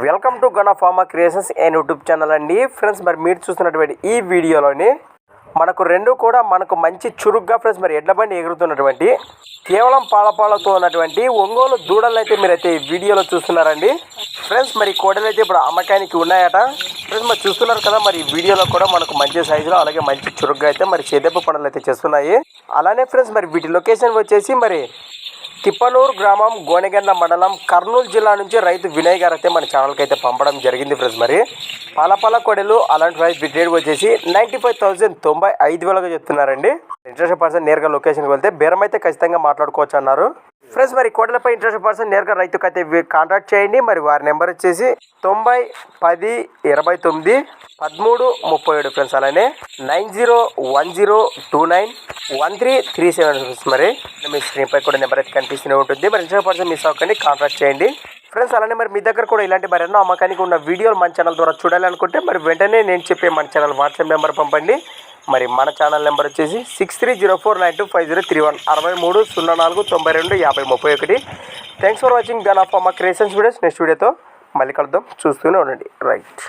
Welcome to Gana pharma creations and YouTube channel అండి. Friends మరి మీరు చూస్తున్నటువంటి ఈ వీడియోలోని మనకు రెండు కూడా మనకు మంచి చురుగ్గా ఫ్రెండ్స్ మరి ఎడ్ల బండి ఎగురుతున్నటువంటి కేవలం పాలపాలతో ఉన్నటువంటి ఒంగోలు దూడలు అయితే మీరైతే ఈ వీడియోలో చూస్తున్నారండి. ఫ్రెండ్స్ మరి కోడలు అయితే ఇప్పుడు అమ్మకానికి ఉన్నాయట. ఫ్రెండ్స్ మరి చూస్తున్నారు కదా మరి ఈ వీడియోలో కూడా మనకు మంచి సైజులో అలాగే మంచి చురుగ్గా అయితే మరి చేదెప్ప పనులు అయితే చేస్తున్నాయి. అలానే ఫ్రెండ్స్ మరి వీటి లొకేషన్ వచ్చేసి మరి తిప్పనూరు గ్రామం గోనెగండ మండలం కర్నూలు జిల్లా నుంచి రైతు వినయ్ గారు అయితే మన ఛానల్కి అయితే పంపడం జరిగింది ఫ్రెండ్స్ మరి. పాలపాల కొడలు అలాంటి ప్రైస్ బిడ్ వచ్చేసి నైంటీ ఫైవ్ థౌసండ్ తొంభై ఐదు వేలుగా చెప్తున్నారండి. ఇంట్రెస్ట్ పర్సన్ నేరుగా లొకేషన్కి వెళ్తే బేరం అయితే ఖచ్చితంగా మాట్లాడుకోవచ్చు అన్నారు ఫ్రెండ్స్ మరి కోటలపై ఇంట్రెస్ట్ పర్సన్ నేరుగా రైతుకు అయితే కాంటాక్ట్ చేయండి. మరి వారి నెంబర్ వచ్చేసి తొంభై పది ఇరవై తొమ్మిది పదమూడు ముప్పై ఏడు ఫ్రెండ్స్. అలానే nine zero one zero two nine one three three seven friends. మరి మీ స్క్రీన్పై కూడా నెంబర్ అయితే కనిపిస్తూనే ఉంటుంది. మరి ఇంట్రెస్ట్ పర్సన్ మిస్ అవ్వకండి కాంటాక్ట్ చేయండి. ఫ్రెండ్స్ అలానే మరి మీ దగ్గర కూడా ఇలాంటి మరి ఎన్నో అమ్మకానికి ఉన్న వీడియోలు మన ఛానల్ ద్వారా చూడాలనుకుంటే మరి వెంటనే నేను చెప్పే మన ఛానల్ వాట్సాప్ నెంబర్ పంపండి. మరి మన ఛానల్ నెంబర్ వచ్చేసి six three zero four nine two five zero three one. అరవై మూడు సున్నా నాలుగు తొంభై రెండు యాభై ముప్పై ఒకటి. థ్యాంక్స్ ఫర్ వాచింగ్ గన్ ఆఫ్ మా క్రియేషన్స్ వీడియోస్ నెక్స్ట్ వీడియోతో మళ్ళీ కలుద్దాం. చూస్తూనే ఉండండి. రైట్